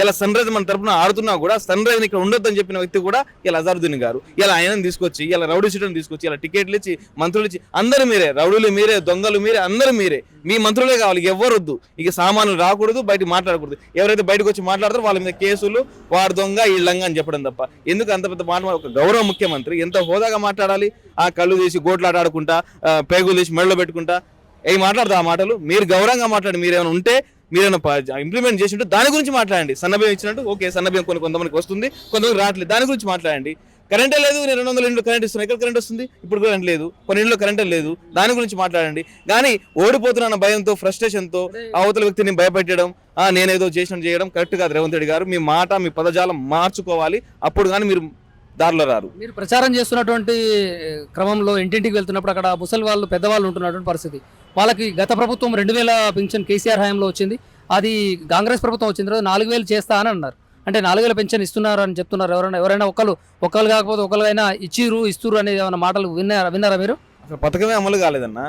ఇలా సన్ రైజ్ మన తరపున ఆడుతున్నా కూడా సన్ రైజ్ ఇక్కడ ఉండొద్దని చెప్పిన వ్యక్తి కూడా ఇలా అజారుద్దీన్ గారు ఇలా ఆయనను తీసుకొచ్చి ఇలా రౌడీ సీట్ని తీసుకొచ్చి ఇలా టికెట్లు ఇచ్చి మంత్రులు ఇచ్చి అందరూ మీరే రౌడీలు మీరే దొంగలు మీరే అందరూ మీరే. మీ మంత్రులే కావాలి ఎవరొద్దు ఇక సామాన్లు రాకూడదు బయట మాట్లాడకూడదు. ఎవరైతే బయటకు వచ్చి మాట్లాడతారో వాళ్ళ మీద కేసులు వాడు దొంగ వీళ్ళంగా అని చెప్పడం తప్ప. ఎందుకు అంత పెద్ద మాట? ఒక గౌరవ ముఖ్యమంత్రి ఎంత హోదాగా మాట్లాడాలి? ఆ కళ్ళు తీసి గోట్లాడాడుకుంటా పేగులు తీసి మెడలో పెట్టుకుంటా. ఏ మాట్లాడతా ఆ మాటలు? మీరు గౌరవంగా మాట్లాడి మీరేమైనా ఉంటే మీరు ఇంప్లిమెంట్ చేసి ఉంటే దాని గురించి మాట్లాడండి. సన్నబియ్యం ఇచ్చినట్టు ఓకే సన్నబియ్యం కొన్ని కొంతమందికి వస్తుంది కొంతమంది రావట్లేదు. దాని గురించి మాట్లాడండి. కరెంటే లేదు నేను రెండు వందల ఇంట్లో కరెంట్ ఇస్తున్నాను ఎక్కడ కరెంట్ వస్తుంది? ఇప్పుడు కరెంట్ లేదు. కొన్ని ఇంట్లో కరెంటే లేదు. దాని గురించి మాట్లాడండి. కానీ ఓడిపోతున్న భయంతో ఫ్రస్ట్రేషన్తో అవతల వ్యక్తిని భయపెట్టడం ఆ నేనేదో చేసిన చేయడం కరెక్ట్ కాదు. రేవంత్ రెడ్డి గారు మీ మాట మీ పదజాలం మార్చుకోవాలి. అప్పుడు కానీ మీరు దారిలో రారు. మీరు ప్రచారం చేస్తున్నటువంటి క్రమంలో ఇంటింటికి వెళ్తున్నప్పుడు అక్కడ ముసలి వాళ్ళు పెద్దవాళ్ళు ఉంటున్నటువంటి పరిస్థితి. వాళ్ళకి గత ప్రభుత్వం రెండు వేల పెన్షన్ కేసీఆర్ హయాంలో వచ్చింది. అది కాంగ్రెస్ ప్రభుత్వం వచ్చిన తర్వాత నాలుగు వేలు చేస్తా అని అన్నారు. అంటే నాలుగు వేల పెన్షన్ ఇస్తున్నారు అని చెప్తున్నారు. ఎవరైనా ఎవరైనా ఒకళ్ళు ఒకళ్ళు కాకపోతే ఒకళ్ళైనా ఇచ్చిరు ఇస్తురు అనేది ఏమైనా మాటలు విన్నారా విన్నారా మీరు? అసలు పథకమే అమలు కాలేదన్న.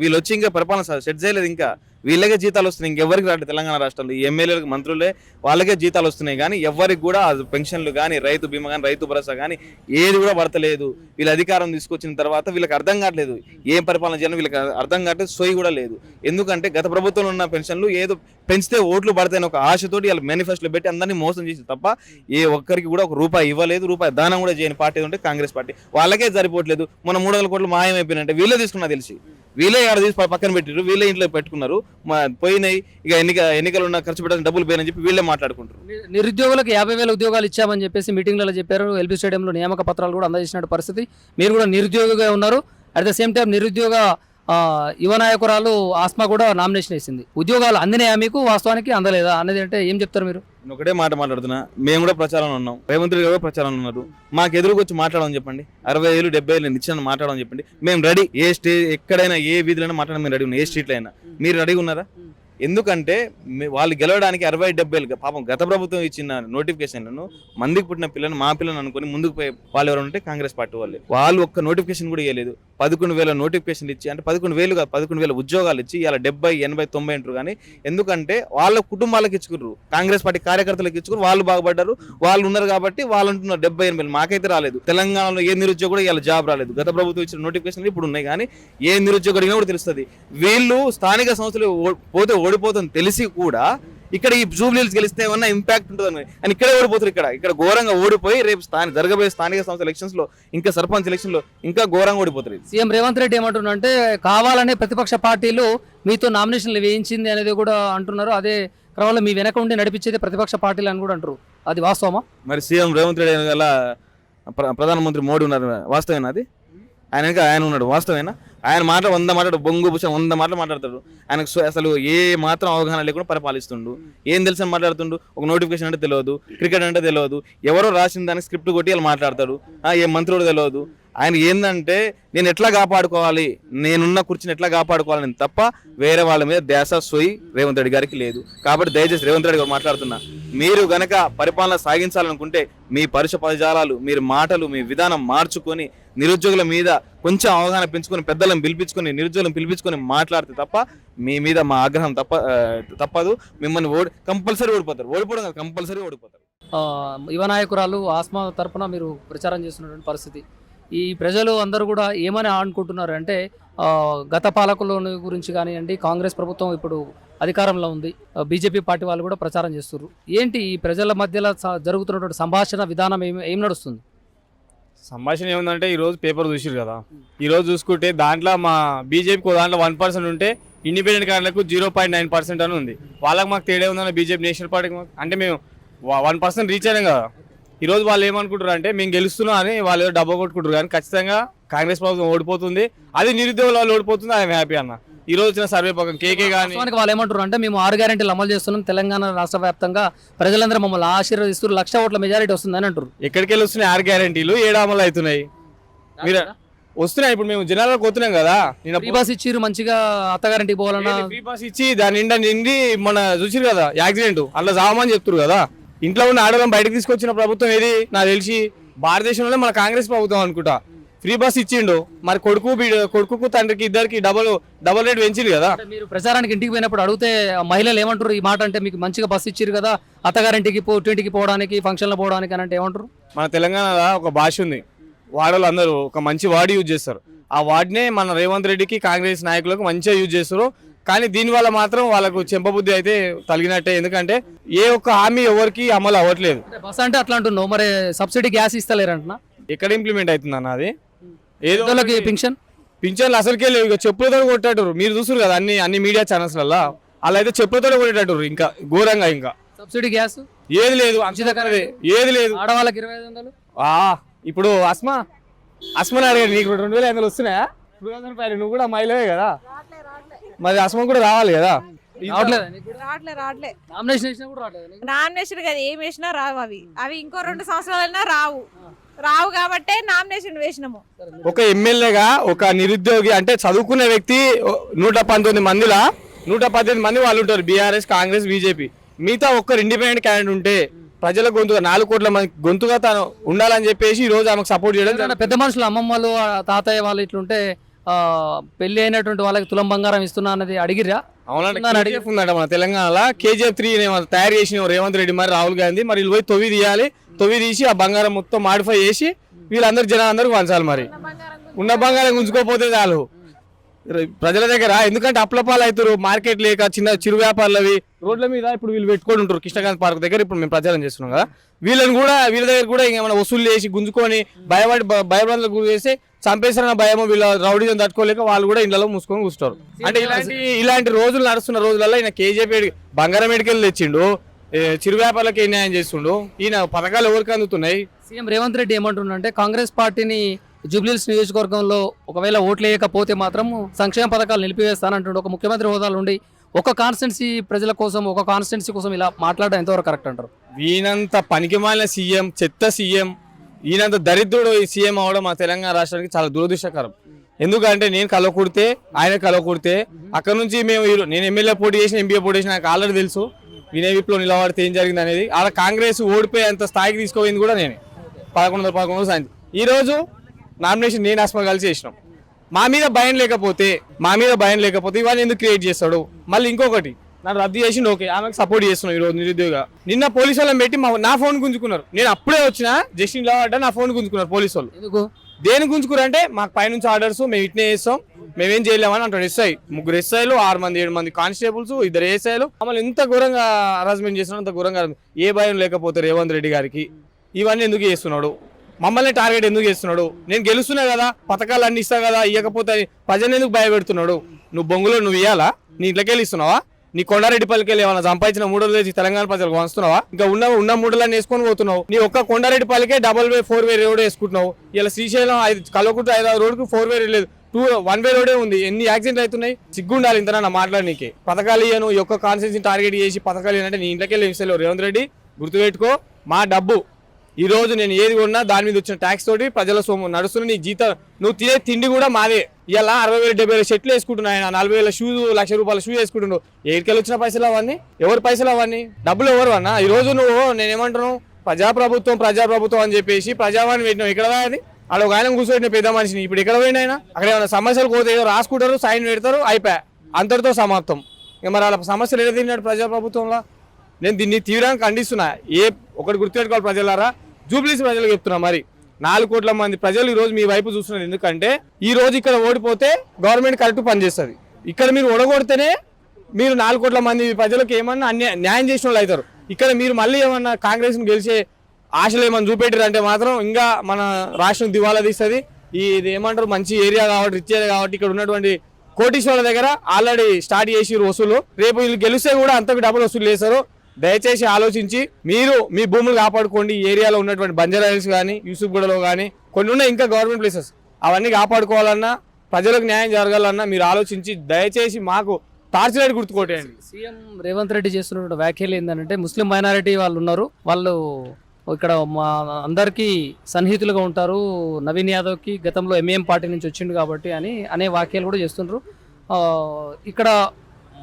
వీళ్ళు వచ్చి ఇంకా పరిపాలన సెట్ చేయలేదు ఇంకా. వీళ్ళకే జీతాలు వస్తున్నాయి. ఇంకెవరికి రాదు తెలంగాణ రాష్ట్రంలో ఈ ఎమ్మెల్యేలకు మంత్రులే వాళ్ళకే జీతాలు వస్తున్నాయి. కానీ ఎవరికి కూడా పెన్షన్లు కానీ రైతు బీమా కానీ రైతు భరోసా కానీ ఏది కూడా పడతలేదు. వీళ్ళు అధికారం తీసుకొచ్చిన తర్వాత వీళ్ళకి అర్థం కావట్లేదు. ఏం పరిపాలన చేయాలని వీళ్ళకి అర్థం కావట్లేదు. సోయి కూడా లేదు. ఎందుకంటే గత ప్రభుత్వంలో ఉన్న పెన్షన్లు ఏదో పెంచితే ఓట్లు పడతాయని ఒక ఆశతోటి వాళ్ళు మేనిఫెస్టోలో పెట్టి అందరినీ మోసం చేసి తప్ప ఏ ఒక్కరికి కూడా ఒక రూపాయి ఇవ్వలేదు. రూపాయి దానం కూడా చేయని పార్టీ ఉంటే కాంగ్రెస్ పార్టీ. వాళ్ళకే సరిపోవట్లేదు. మన మూడు వందల కోట్లు మాయమైపోయినంటే వీళ్ళే తీసుకున్నా తెలిసి. వీళ్ళే ఆడ తీసి పక్కన పెట్టారు వీళ్ళే ఇంట్లో పెట్టుకున్నారు. మా పోయినాయి. ఇక ఎన్నిక ఎన్నికలు ఉన్న ఖర్చు పెట్టాలని డబ్బులు పోయినని చెప్పి వీళ్ళే మాట్లాడుకుంటారు నిరుద్యోగులకు యాభై వేల ఉద్యోగాలు ఇచ్చామని చెప్పేసి మీటింగ్లలో చెప్పారు. ఎల్బీ స్టేడియంలో నియామక పత్రాలు కూడా అందజేసిన పరిస్థితి. మీరు కూడా నిరుద్యోగిగా ఉన్నారు. అట్ ద సేమ్ టైం నిరుద్యోగ యువ నాయకురాలు ఆస్మా కూడా నామినేషన్ వేసింది. ఉద్యోగాలు అందినాయా మీకు? వాస్తవానికి అందలేదా? అనేది అంటే ఏం చెప్తారు మీరు? నేను ఒకటే మాట మాట్లాడుతున్నా. మేము కూడా ప్రచారంలో ఉన్నాం. రేవంత్ రెడ్డి గారు కూడా ప్రచారంలో ఉన్నారు. మాకు ఎదురుకు వచ్చి మాట్లాడమని చెప్పండి. అరవై ఏళ్ళు డెబ్బై ఏళ్ళు నిచ్చిన మాట్లాడమని చెప్పండి. మేము రెడీ. ఏ స్టే ఎక్కడైనా ఏ వీధిలో మాట్లాడడం మేము రెడీ ఉన్నాం. ఏ స్ట్రీట్లో అయినా. మీరు రెడీగా ఉన్నారా? ఎందుకంటే వాళ్ళు గెలవడానికి అరవై డెబ్బై పాపం గత ప్రభుత్వం ఇచ్చిన నోటిఫికేషన్లను మందికి పుట్టిన పిల్లని మా పిల్లలు అనుకుని ముందుకు పోయి వాళ్ళు ఎవరు ఉంటే కాంగ్రెస్ పార్టీ వాళ్ళు. వాళ్ళు ఒక్క నోటిఫికేషన్ కూడా ఇవ్వలేదు పదకొండు వేల నోటిఫికేషన్లు ఇచ్చి అంటే పదకొండు వేలు కాదు పదకొండు వేల ఉద్యోగాలు ఇచ్చి ఇలా డెబ్బై ఎనభై తొంభై అంటారు కానీ ఎందుకంటే వాళ్ళ కుటుంబాలకు ఇచ్చుకున్నారు కాంగ్రెస్ పార్టీ కార్యకర్తలకు ఇచ్చుకుని వాళ్ళు బాగుపడ్డారు. వాళ్ళు ఉన్నారు కాబట్టి వాళ్ళు అంటున్నారు డెబ్బై ఎనభై మాకైతే రాలేదు. తెలంగాణలో ఏ నిరుద్యోగం కూడా ఇలా జాబ్ రాలేదు. గత ప్రభుత్వం ఇచ్చిన నోటిఫికేషన్లు ఇప్పుడు ఉన్నాయి కానీ ఏ నిరుద్యోగం కూడా తెలుస్తుంది. వీళ్ళు స్థానిక సంస్థలు పోతే ఓడిపోతుంది తెలిసి కూడా ఇక్కడ ఈ జూబ్లీలు గెలిస్తే ఏమన్నా ఇంపాక్ట్ ఉంటుందని అని ఇక్కడే ఓడిపోతారు ఇక్కడ. ఇక్కడ ఘోరంగా ఓడిపోయి రేపు స్థానిక జరగబోయే స్థానిక సంస్థ ఎలక్షన్స్లో ఇంకా సర్పంచ్ ఎలక్షన్లో ఇంకా ఘోరంగా ఓడిపోతారు. సీఎం రేవంత్ రెడ్డి ఏమంటున్నారంటే కావాలనే ప్రతిపక్ష పార్టీలు మీతో నామినేషన్లు వేయించింది అనేది కూడా అంటున్నారు. అదే క్రమంలో మీ వెనక ఉండి నడిపించేది ప్రతిపక్ష పార్టీలు అని కూడా అంటారు. అది వాస్తవమా? మరి సీఎం రేవంత్ రెడ్డి గల ప్ర- ప్రధానమంత్రి మోడీ ఉన్నారు వాస్తవేనా అది? ఆయన ఆయన ఉన్నాడు వాస్తవేనా? ఆయన మాట వంద మాట్లాడు బొంగు భూషణ్ వంద మాటలు మాట్లాడతాడు. ఆయనకు అసలు ఏ మాత్రం అవగాహన లేకుండా పరిపాలిస్తుండు. ఏం తెలుసు మాట్లాడుతుండు? ఒక నోటిఫికేషన్ అంటే తెలియదు క్రికెట్ అంటే తెలియదు ఎవరో రాసిన దానికి స్క్రిప్ట్ కొట్టి వాళ్ళు మాట్లాడతాడు. ఏ మంత్రుడు తెలియదు. ఆయన ఏందంటే నేను ఎట్లా కాపాడుకోవాలి? నేనున్న కుర్చీని ఎట్లా కాపాడుకోవాలని తప్ప వేరే వాళ్ళ మీద దేశ సోయి రేవంత్ రెడ్డి గారికి లేదు. కాబట్టి దయచేసి రేవంత్ రెడ్డి గారు మాట్లాడుతున్నా మీరు గనక పరిపాలన సాగించాలనుకుంటే మీ పరుష పదజాలాలు మీరు మాటలు మీ విధానం మార్చుకొని నిరుద్యోగుల మీద కొంచెం అవగాహన పెంచుకొని పెద్దలను పిలిపించుకొని నిరుద్యోగులను పిలిపించుకొని మాట్లాడితే తప్ప మీ మీద మా ఆగ్రహం తప్ప తప్పదు. మిమ్మల్ని ఓడి కంపల్సరీ ఓడిపోతారు. ఓడిపోవడం కంపల్సరీ ఓడిపోతారు. యువ నాయకురాలు ఆస్మా తరఫున మీరు ప్రచారం చేస్తున్నటువంటి పరిస్థితి. ఈ ప్రజలు అందరూ కూడా ఏమని అనుకుంటున్నారు అంటే గత పాలకుల గురించి కానివ్వండి కాంగ్రెస్ ప్రభుత్వం ఇప్పుడు అధికారంలో ఉంది. బీజేపీ పార్టీ వాళ్ళు కూడా ప్రచారం చేస్తున్నారు ఏంటి ఈ ప్రజల మధ్యలో జరుగుతున్నటువంటి సంభాషణ విధానం ఏం ఏం నడుస్తుంది? సంభాషణ ఏముందంటే ఈ రోజు పేపర్ చూసిరు కదా. ఈరోజు చూసుకుంటే దాంట్లో మా బీజేపీకి దాంట్లో వన్ పర్సెంట్ ఉంటే ఇండిపెండెంట్ క్యాండిడేట్లకు జీరో పాయింట్ నైన్ పర్సెంట్ అని ఉంది. వాళ్ళకి మాకు తేడా ఉందన్న బీజేపీ నేషనల్ పార్టీకి మాకు అంటే మేము వన్ పర్సెంట్ రీచ్ అయినాం కదా. ఈ రోజు వాళ్ళు ఏమనుకుంటారు అంటే మేము గెలుస్తున్నాం అని వాళ్ళు ఏదో డబ్బా కొట్టుకుంటారు కానీ ఖచ్చితంగా కాంగ్రెస్ ప్రభుత్వం ఓడిపోతుంది. అది నిరుద్యోగుల వాళ్ళు ఓడిపోతుంది ఐఎమ్ హ్యాపీ అన్న. ఈ రోజు వచ్చిన సర్వే పక్కన కేకే కానీ వాళ్ళు ఏమంటారు అంటే మేము ఆరు గ్యారెంటీలు అమలు చేస్తున్నాం తెలంగాణ రాష్ట్ర వ్యాప్తంగా ప్రజలందరూ మమ్మల్ని ఆశీర్వదిస్తూ లక్ష ఓట్ల మెజారిటీ వస్తుందని అంటారు ఎక్కడికి వెళ్ళి వస్తున్నాయి ఆరు గ్యారంటీలు? ఏడు అమలు అవుతున్నాయి. మీరు వస్తున్నాయి ఇప్పుడు మేము జనాలకు పోతున్నాం కదా. నిన్న ఫ్రీ బస్ ఇచ్చిర్రు మంచిగా అత్తగారింటికి పోవాలన్నా. ఫ్రీ పాస్ ఇచ్చి దాని నిండా నిండి మన చూసిరు కదా యాక్సిడెంట్. అట్లా చావమని చెప్తున్నారు కదా. ఇంట్లో ఉన్న ఆడవాళ్ళని బయటకు తీసుకొచ్చిన ప్రభుత్వం ఏది? నాకు తెలిసి భారతదేశంలోనే మన కాంగ్రెస్ ప్రభుత్వం అనుకుంటా. ఫ్రీ బస్ ఇచ్చిండు. మరి కొడుకు కొడుకుకు తండ్రికి ఇద్దరికి డబల్ డబల్ రేట్ పెంచింది కదా. మీరు ప్రచారానికి ఇంటికి పోయినప్పుడు అడిగితే మహిళలు ఏమంటారు? ఈ మాట అంటే మీకు మంచిగా బస్సు ఇచ్చిర్రు కదా అత్తగారింటికి పో ఇంటికి పోవడానికి ఫంక్షన్లో పోవడానికి అని అంటే ఏమంటారు? మన తెలంగాణలో ఒక భాష ఉంది. వాడలు అందరూ ఒక మంచి వార్డ్ యూజ్ చేస్తారు. ఆ వార్డ్నే మన రేవంత్ రెడ్డికి కాంగ్రెస్ నాయకులకు మంచిగా యూజ్ చేస్తారు. కానీ దీనివల్ల మాత్రం వాళ్ళకు చెంపబుద్ధి అయితే తలిగినట్టే. ఎందుకంటే ఏ ఒక్క హామీ ఎవరికి అమలు అవ్వట్లేదు. బస్ అంటే అట్లా అంటున్నావు. మరి సబ్సిడీ గ్యాస్ ఇస్తలేరంటున్నా ఎక్కడ ఇంప్లిమెంట్ అవుతుంది అన్న అది? ఏదో పింఛన్? పింఛన్లు అసలుకే లేవు. ఇక చెప్పులతో కొట్టాడు మీరు చూసారు కదా అన్ని అన్ని మీడియా ఛానల్స్లలో. అలా అయితే చెప్పులతో కొట్టేటట్టు ఇంకా ఘోరంగా ఇంకా. Subsidy gas? ఏది లేదు. ఏది లేదు. ఆడవాళ్ళకి ఇరవై ఐదు వందలు? ఆ ఇప్పుడు అస్మా అస్మని అడిగాడు. నీకు రెండు వేల ఐదు వందలు వస్తున్నాయా? నువ్వు కూడా మహిళవే కదా. మరి అస్మ కూడా రావాలి కదా? రావట్లేదా నీకు? కూడా? రావట్లే రావట్లే. నామినేషన్ వేసినా కూడా రావట్లేదు నీకు? నామినేషన్ కదా ఏం వేసినా రావు అవి. అవి ఇంకో రెండు సంవత్సరాలైనా రావు. రావు కాబట్టే నామినేషన్ వేసినాము. ఒక ఎమ్మెల్యేగా ఒక నిరుద్యోగి అంటే చదువుకునే వ్యక్తి నూట పంతొమ్మిది మందిలా నూట పద్దెనిమిది మంది వాళ్ళు ఉంటారు బీఆర్ఎస్ కాంగ్రెస్ బీజేపీ. మిగతా ఒక్కరు ఇండిపెండెంట్ క్యాండిడేట్ ఉంటే ప్రజల గొంతుగా నాలుగు కోట్ల మంది గొంతుగా తాను ఉండాలని చెప్పేసి ఈ రోజు ఆమెకు సపోర్ట్ చేయడం పెద్ద మనుషులు అమ్మమ్మలు ఆ తాతయ్య వాళ్ళు ఇట్లుంటే పెళ్ళి అయినటువంటి వాళ్ళకి తులం బంగారం ఇస్తున్నా అన్నది అడిగిరా ఉందంట మన తెలంగాణలో. కేజీఎఫ్ త్రీ తయారు చేసిన రేవంత్ రెడ్డి మరి రాహుల్ గాంధీ. మరి వీళ్ళు పోయి తొవ్వి తీయాలి. తొవ్వి తీసి ఆ బంగారం మొత్తం మాడిఫై చేసి వీళ్ళందరూ జనాలందరూ పంచాలి మరి. ఉన్న బంగారం గుంజుకోపోతే చాలు. ప్రజల దగ్గర ఎందుకంటే అప్లపాలు అవుతారు. మార్కెట్ లేక చిన్న చిరు వ్యాపారులవి. రోడ్ల మీద ఇప్పుడు వీళ్ళు పెట్టుకొని ఉంటారు. కృష్ణకాంత్ పార్క్ దగ్గర ఇప్పుడు మేము ప్రచారం చేస్తున్నాం కదా. వీళ్ళని కూడా వీళ్ళ దగ్గర కూడా ఇంకేమైనా వసూలు చేసి గుంజుకొని భయపడి భ- భయభ్రాంతులకు గురి చేసి చంపేసిన భయమో వీళ్ళ రౌడీజం తట్టుకోలేక వాళ్ళు కూడా ఇళ్ళలో మూసుకొని కూర్చుంటారు. అంటే ఇలాంటి ఇలాంటి రోజులు నడుస్తున్న రోజులలో ఈయన కేజీపీ బంగారం ఎడికెళ్ళి తెచ్చిండు. చిరు వ్యాపారులకు న్యాయం చేస్తుండు? ఈయన పథకాలు ఎవరికి అందుతున్నాయి? సీఎం రేవంత్ రెడ్డి ఏమంటున్నాడంటే కాంగ్రెస్ పార్టీని జూబ్లీహిల్స్ నియోజకవర్గంలో ఒకవేళ ఓట్లు వేయకపోతే మాత్రం సంక్షేమ పథకాలు నిలిపివేస్తానంటుండే. ఒక ముఖ్యమంత్రి హోదాలు ఉండి ఒక కాన్స్టిట్యున్సీ ప్రజల కోసం ఒక కాన్స్టిట్యున్సీ కోసం ఇలా మాట్లాడడం ఎంతవరకు కరెక్ట్ అంటారు? ఈయనంత పనికిమాలిన సీఎం చెత్త సీఎం ఈయనంత దరిద్రుడు ఈ సీఎం అవడం మా తెలంగాణ రాష్ట్రానికి చాలా దురదృష్టకరం. ఎందుకంటే నేను కలవకూడితే ఆయన కలవకూడితే అక్కడ నుంచి మేము నేను ఎమ్మెల్యే పోటీ చేసిన ఎంపీఏ పోటీ చేసిన నాకు ఆల్రెడీ తెలుసు. వినయ విప్లో నిలబడితే ఏం జరిగింది అనేది ఆడ కాంగ్రెస్ ఓడిపోయేంత స్థాయికి తీసుకుపోయింది కూడా నేనే. పదకొండు వందల పదకొండు సాయంత్రం ఈరోజు నామినేషన్ నేను అస్మ కలిసి చేసినాం. మా మీద భయం లేకపోతే మా మీద భయం లేకపోతే ఇవన్నీ ఎందుకు క్రియేట్ చేస్తాడు? మళ్ళీ ఇంకొకటి నన్ను రద్దు చేసిండు ఓకే. ఆమెకు సపోర్ట్ చేస్తున్నాం ఈ రోజు నిరుద్యోగ. నిన్న పోలీసు వాళ్ళని పెట్టి మా నా ఫోన్ గుంజుకున్నారు. నేను అప్పుడే వచ్చిన జస్ట్ ఇలా పడ్డా నా ఫోన్ గుంజుకున్నారు పోలీసు వాళ్ళు. ఎందుకు? దేని గుంజుకున్నారు అంటే మాకు పైనుంచి ఆర్డర్స్ మేము ఇట్నే చేస్తాం మేమేం చేయలేమని అంటాడు ఎస్ఐ ముగ్గురు ఎస్ఐలు ఆరు మంది ఏడు మంది కానిస్టేబుల్స్ ఇద్దరు ఎస్ఐలు మమ్మల్ని ఎంత ఘోరంగా హరాస్మెంట్ చేస్తున్నాడు అంత ఘోరంగా. ఏ భయం లేకపోతే రేవంత్ రెడ్డి గారికి ఇవన్నీ ఎందుకు చేస్తున్నాడు? మమ్మల్ని టార్గెట్ ఎందుకు చేస్తున్నాడు? నేను గెలుస్తున్నా కదా పథకాలు అన్ని ఇస్తా కదా ఇవ్వకపోతే ప్రజలు ఎందుకు భయపెడుతున్నాడు? నువ్వు బొంగులో నువ్వు ఇవ్వాలా నీ ఇంట్లోకెళ్ళి ఇస్తున్నావా? నీ కొండారెడ్డిపల్లికి వెళ్ళి ఏమైనా సంపాదించిన మూడు వేసి తెలంగాణ ప్రజలకు వంచుతున్నావా? ఇంకా ఉన్న ఉన్న మూడలని వేసుకొని పోతున్నావు. నీ ఒక్క కొండారెడ్డిపల్లికే double way four way road వేసుకుంటున్నావు. ఇలా శ్రీశైలం ఐదు కలవకుంట ఐదు రోడ్కు ఫోర్ వే లేదు. టూ వన్ వే రోడే ఉంది. ఎన్ని యాక్సిడెంట్ అవుతున్నాయి? సిగ్గుండాలి ఇంత నా మాట్లాడడానికి పథకాలు ఇయ్యను. ఈ యొక్క కాన్స్టిట్యూన్సీ టార్గెట్ చేసి పథకాలు ఇయ్యనంటే నీ ఇంట్లోకి వెళ్ళి రేవంత్ రెడ్డి. గుర్తుపెట్టుకో మా డబ్బు ఈ రోజు నేను ఏది కొన్నా దాని మీద వచ్చిన ట్యాక్స్ తోటి ప్రజల సొమ్ము నడుస్తున్న నీ జీతం నువ్వు తినే తిండి కూడా మాదే. ఇలా అరవై వేలు డెబ్బై వేల షర్ట్లు వేసుకుంటున్నా ఆయన. నలభై వేల షూ లక్ష రూపాయల షూ వేసుకుంటున్నావు ఏడికెళ్ళి వచ్చిన పైసలు అవన్నీ? ఎవరి పైసలు అవన్నీ? డబ్బులు ఎవరు అన్న? ఈ రోజు నువ్వు నేనేమంటున్నావు? ప్రజాప్రభుత్వం ప్రజాప్రభుత్వం అని చెప్పేసి ప్రజావాణి పెట్టినావు. ఇక్కడ అది? అక్కడ ఒక ఆయన కూర్చోబెట్టిన పెద్ద మనిషిని. ఇప్పుడు ఎక్కడ పోయిన ఆయన? అక్కడ ఏమైనా సమస్యలు పోతే ఏదో రాసుకుంటారు సైన్ పెడతారు అయిపోయా. అంతటితో సమాప్తం. ఇక మరి వాళ్ళ సమస్యలు ఏదో తిన్నాడు ప్రజాప్రభుత్వంలో? నేను దీన్ని తీవ్రంగా ఖండిస్తున్నా. ఏ ఒకటి గుర్తుపెట్టుకోవాలి ప్రజలారా? జూబ్లీస్ ప్రజలకు చెప్తున్నా మరి. నాలుగు కోట్ల మంది ప్రజలు ఈరోజు మీ వైపు చూస్తున్నారు. ఎందుకంటే ఈ రోజు ఇక్కడ ఓడిపోతే గవర్నమెంట్ కరెక్ట్ పనిచేస్తుంది ఇక్కడ మీరు ఓడగొడితేనే మీరు నాలుగు కోట్ల మంది ప్రజలకు ఏమన్నా అన్యాయం న్యాయం చేసిన వాళ్ళు అవుతారు. ఇక్కడ మీరు మళ్ళీ ఏమన్నా కాంగ్రెస్ని గెలిచే ఆశలు ఏమన్నా చూపెట్టారంటే మాత్రం ఇంకా మన రాష్ట్రం దివాలా తీస్తుంది. ఈ ఇది ఏమంటారు? మంచి ఏరియా కాబట్టి రిచ్ ఏరియా కాబట్టి ఇక్కడ ఉన్నటువంటి కోటీశ్వరుల దగ్గర ఆల్రెడీ స్టార్ట్ చేసి వసూలు. రేపు వీళ్ళు గెలిస్తే కూడా అంతకు డబ్బులు వసూలు చేస్తారు. దయచేసి ఆలోచించి మీరు మీ భూములు కాపాడుకోండి. ఈ ఏరియాలో ఉన్నటువంటి బంజారా హిల్స్ కానీ యూసుఫ్గూడలో కానీ కొన్ని ఉన్నాయి ఇంకా గవర్నమెంట్ ప్లేసెస్. అవన్నీ కాపాడుకోవాలన్నా ప్రజలకు న్యాయం జరగాలన్నా మీరు ఆలోచించి దయచేసి మాకు టార్చ్ లైట్ గుర్తుకోటేయండి సీఎం రేవంత్ రెడ్డి చేస్తున్న వ్యాఖ్యలు ఏంటంటే ముస్లిం మైనారిటీ వాళ్ళు ఉన్నారు. వాళ్ళు ఇక్కడ మా అందరికీ సన్నిహితులుగా ఉంటారు. నవీన్ యాదవ్కి గతంలో ఎంఏఎం పార్టీ నుంచి వచ్చిండు కాబట్టి అని అనే వ్యాఖ్యలు కూడా చేస్తున్నారు ఇక్కడ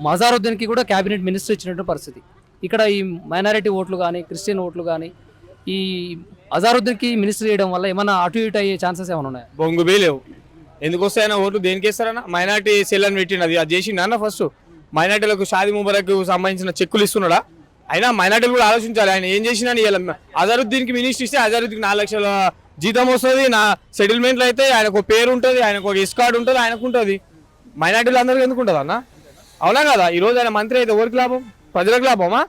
మజారుద్దీన్కి కూడా క్యాబినెట్ మినిస్టర్ ఇచ్చినటువంటి పరిస్థితి. ఇక్కడ ఈ మైనారిటీ ఓట్లు కానీ క్రిస్టియన్ ఓట్లు కానీ ఈ అజారుద్దీన్కి మినిస్టర్ చేయడం వల్ల ఏమైనా అటు ఇటు అయ్యే ఛాన్సెస్ ఏమైనా ఉన్నాయా? బొంగు లేవు ఎందుకు వస్తాయన్న ఓట్లు దేనికి వేస్తారన్న మైనార్టీ సెల్ అని పెట్టిండు. అది అది చేసిండు అన్న ఫస్ట్ మైనార్టీలకు షాది ముబారక్ సంబంధించిన చెక్కులు ఇస్తున్నాడా? అయినా మైనార్టీలు కూడా ఆలోచించాలి. ఆయన ఏం చేసినా ఇవాళ అజరుద్దీన్కి మినిస్టర్ ఇస్తే అజరుద్దీన్కి నాలుగు లక్షల జీతం వస్తుంది. నా సెటిల్మెంట్లు అయితే ఆయనకు ఒక పేరు ఉంటుంది ఆయనకు ఒక ఇస్ కార్డు ఉంటుంది ఆయనకు ఉంటుంది. మైనార్టీలు అందరికీ ఎందుకు ఉంటుంది అన్న అవునా కదా? ఈ రోజు ఆయన మంత్రి అయితే ఎవరికి లాభం? ప్రజలకు లాభమా?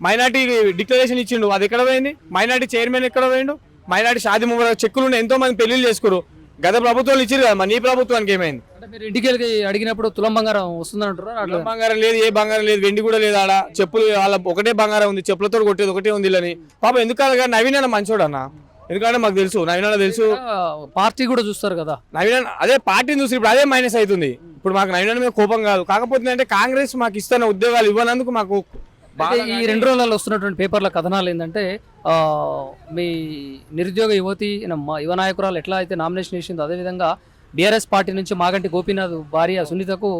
మైనార్టీ డిక్లరేషన్ ఇచ్చిండు అది ఎక్కడ పోయింది? మైనార్టీ చైర్మన్ ఎక్కడ పోయిండు? మైనార్టీ షాది ముబారక్ చెక్కులు ఉన్నాయి ఎంతో మంది పెళ్ళిళ్ళు చేసుకోరు. గత ప్రభుత్వాలు ఇచ్చారు కదా మరి నీ ప్రభుత్వానికి ఏమైంది? మీరు ఇంటికి వెళ్ళి అడిగినప్పుడు తులం బంగారం వస్తుందంటారా అట్లా? బంగారం లేదు ఏ బంగారం లేదు వెండి కూడా లేదు ఆడ. చెప్పులు వాళ్ళ ఒకటే బంగారం ఉంది చెప్పులతో కొట్టేది ఒకటే ఉంది అని పాప ఎందుకు కాదు నవీన్ అన్న మంచోడు అన్న? ఎందుకంటే మాకు తెలుసు నవీన్ తెలుసు. పార్టీ కూడా చూస్తారు కదా. నవీన్ అదే పార్టీని చూసి ఇప్పుడు అదే మైనస్ అవుతుంది. ఇప్పుడు మాకు నవీన్ మీద కోపం కాదు. కాకపోతే అంటే కాంగ్రెస్ మాకు ఇస్తున్న ఉద్యోగాలు ఇవ్వనందుకు మాకు ఈ రెండు రోజులలో వస్తున్నటువంటి పేపర్ల కథనాలు ఏంటంటే మీ నిరుద్యోగ యువతి యువ నాయకురాలు ఎట్లా అయితే నామినేషన్ వేసిందో అదేవిధంగా బీఆర్ఎస్ పార్టీ నుంచి మాగంటి గోపీనాథ్ భార్య సునీతకు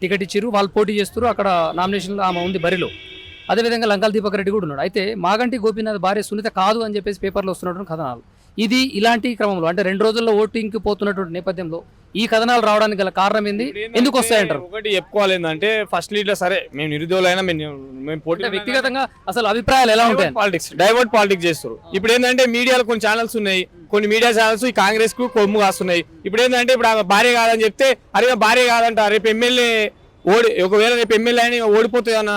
టికెట్ ఇచ్చిర్రు. వాళ్ళు పోటీ చేస్తారు అక్కడ నామినేషన్లో ఆమె ఉంది బరిలో. అదేవిధంగా లంకల్ దీపక్ రెడ్డి కూడా ఉన్నాడు. అయితే మాగంటి గోపీనాథ్ భార్య సునీత కాదు అని చెప్పేసి పేపర్లో వస్తున్నటువంటి కథనాలు. ఇది ఇలాంటి క్రమంలో అంటే రెండు రోజుల్లో ఓటింగ్కి పోతున్నటువంటి నేపథ్యంలో ఈ కథనాలు రావడానికి గల కారణం ఏంది? ఎందుకు వస్తాయంటారు? ఒకటి చెప్పుకోవాలి ఏంటంటే ఫస్ట్ లీడ్లో సరే మేము నిరుద్యోగులైనా మేము పోటీ వ్యక్తిగతంగా అసలు అభిప్రాయాలు ఎలా ఉంటాయి పాలిటిక్స్ డైవర్ట్ పాలిటిక్స్ చేస్తారు. ఇప్పుడు ఏంటంటే మీడియాలో కొన్ని ఛానల్స్ ఉన్నాయి. కొన్ని మీడియా ఛానల్స్ ఈ కాంగ్రెస్కు కొమ్ము కాస్తున్నాయి. ఇప్పుడు ఏంటంటే ఇప్పుడు ఆమె భార్య కాదని చెప్తే అరే భార్య కాదంట రేపు ఎమ్మెల్యే ఓడి ఒకవేళ రేపు ఎమ్మెల్యే అని ఓడిపోతుంది అన్న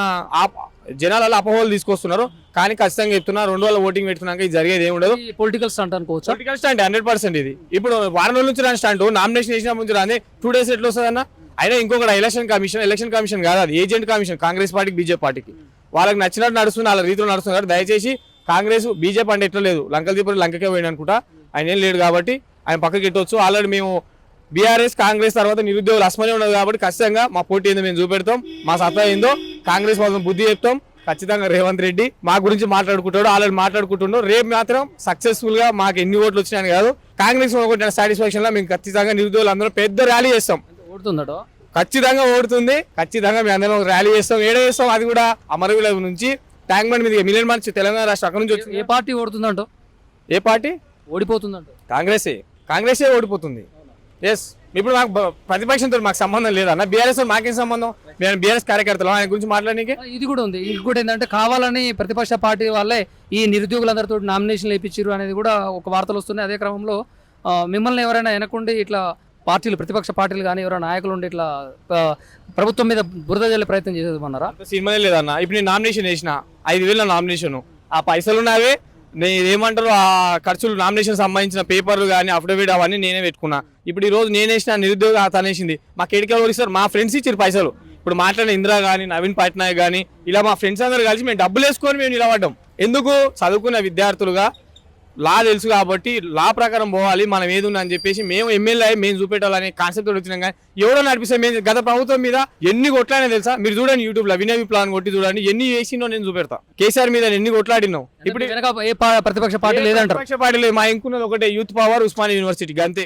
జనాలలో అపోహలు తీసుకొస్తున్నారు. కానీ ఖచ్చితంగా చెప్తున్నా రెండు వేల ఓటింగ్ పెట్టుకున్నాక ఇది జరిగేది ఏమి ఉండదు. పొలిటికల్ స్టంట్ అనుకోవచ్చు? పొలిటికల్ స్టాండ్ హండ్రెడ్ పర్సెంట్ ఇది. ఇప్పుడు వారం రోజుల నుంచి రాని స్టాండ్ నామినేషన్ చేసిన ముందు రాని టూ డేస్ ఎట్లా వస్తుందన్న? అయినా ఇంకొకటి ఎలక్షన్ కమిషన్ ఎలక్షన్ కమిషన్ కాదు అది ఏజెంట్ కమిషన్ కాంగ్రెస్ పార్టీకి బీజేపీ పార్టీకి. వాళ్ళకి నచ్చినట్టు నడుస్తుంది వాళ్ళ రీతిలో కాబట్టి దయచేసి కాంగ్రెస్ బీజేపీ అంటే ఎట్లా లేదు. లంకల దీపం లంకకే పోయింది అనుకుంటా. ఆయన ఏం లేడు కాబట్టి ఆయన పక్కకి ఎట్టవచ్చు ఆల్రెడీ మేము బీఆర్ఎస్ కాంగ్రెస్ తర్వాత నిరుద్యోగులు అస్మనే ఉన్నది కాబట్టి ఖచ్చితంగా మా పోటీ ఏందో మేము చూపెడతాం. మా సత్తా ఏందో కాంగ్రెస్ వాళ్ళని బుద్ధి చెప్తాం. ఖచ్చితంగా రేవంత్ రెడ్డి మా గురించి మాట్లాడుకుంటాడు ఆల్రెడీ మాట్లాడుకుంటుండో. రేపు మాత్రం సక్సెస్ఫుల్గా మాకు ఎన్ని ఓట్లు వచ్చినాయని కాదు కాంగ్రెస్ సాటిస్ఫాక్షన్లో మేము ఖచ్చితంగా నిరుద్యోగులు అందరం పెద్ద ర్యాలీ చేస్తాం. ఓడుతుందట? ఖచ్చితంగా ఓడుతుంది. ఖచ్చితంగా మేము అందరం ర్యాలీ చేస్తాం. ఏడ చేస్తాం? అది కూడా అమరవీల నుంచి ట్యాంక్ బండ్ మీద మిలియన్ మంచి తెలంగాణ రాష్ట్రం అక్కడ నుంచి ఏ వచ్చింది పార్టీ ఓడుతుందంట? ఏ పార్టీ? ఓడిపోతుందంట. కాంగ్రెసే. కాంగ్రెసే ఓడిపోతుంది. ఎస్ ఇప్పుడు మాకు ప్రతిపక్షంతో మాకు సంబంధం లేదన్న. బీఆర్ఎస్ మాకేం సంబంధం? మేము బీఆర్ఎస్ కార్యకర్తలు. ఆయన గురించి మాట్లాడడానికి ఇది కూడా ఉంది. ఇంకోటి ఏంటంటే కావాలని ప్రతిపక్ష పార్టీ వాళ్ళే ఈ నిరుద్యోగులందరితో నామినేషన్లు వేయించారు అనేది కూడా ఒక వార్తలు వస్తున్నాయి. అదే క్రమంలో మిమ్మల్ని ఎవరైనా వెనకుండి ఇట్లా పార్టీలు ప్రతిపక్ష పార్టీలు కానీ ఎవరైనా నాయకులు ఉండి ఇట్లా ప్రభుత్వం మీద బురద జల్లే ప్రయత్నం చేసేదన్నారా అంత సినిమానే లేదన్న. ఇప్పుడు నేను నామినేషన్ వేసిన. ఐదు వేల నామినేషన్. ఆ పైసలు ఉన్నావే నేను ఏమంటారు ఆ ఖర్చులు నామినేషన్ సంబంధించిన పేపర్లు కానీ అఫిడవిట్ అవన్నీ నేనే పెట్టుకున్నా. ఇప్పుడు ఈ రోజు నేనేసిన నిరుద్యోగ తనేసింది మా కేడికల్ ఇస్తారు మా ఫ్రెండ్స్ ఇచ్చారు పైసలు. ఇప్పుడు మాట్లాడిన ఇందిరా కానీ నవీన్ పట్నాయక్ కానీ ఇలా మా ఫ్రెండ్స్ అందరు కలిసి మేము డబ్బులు వేసుకొని మేము నిలబడ్డాం. ఎందుకు? చదువుకున్న విద్యార్థులుగా లా తెలుసు కాబట్టి లా ప్రకారం పోవాలి మనం ఏది అని చెప్పేసి మేము ఎమ్మెల్యే మేము చూపెట్టాలనే కాన్సెప్ట్ వచ్చినాం కానీ ఎవడో నడిపిస్తే మేము గత ప్రభుత్వం మీద ఎన్ని కొట్లాడినా తెలుసా? మీరు చూడండి యూట్యూబ్లో వినయ్ ప్లాన్ కొట్టి చూడండి ఎన్ని వేసినో నేను చూపెడతా. కేసీఆర్ మీద ఎన్ని కొట్లాడినాం. ఇప్పుడు ఏ ప్రతిపక్ష పార్టీ లేదంటారు? ప్రతిపక్ష పార్టీలు మా ఇంకున్నది ఒకటే యూత్ పవర్ ఉస్మానియా యూనివర్సిటీ అంతే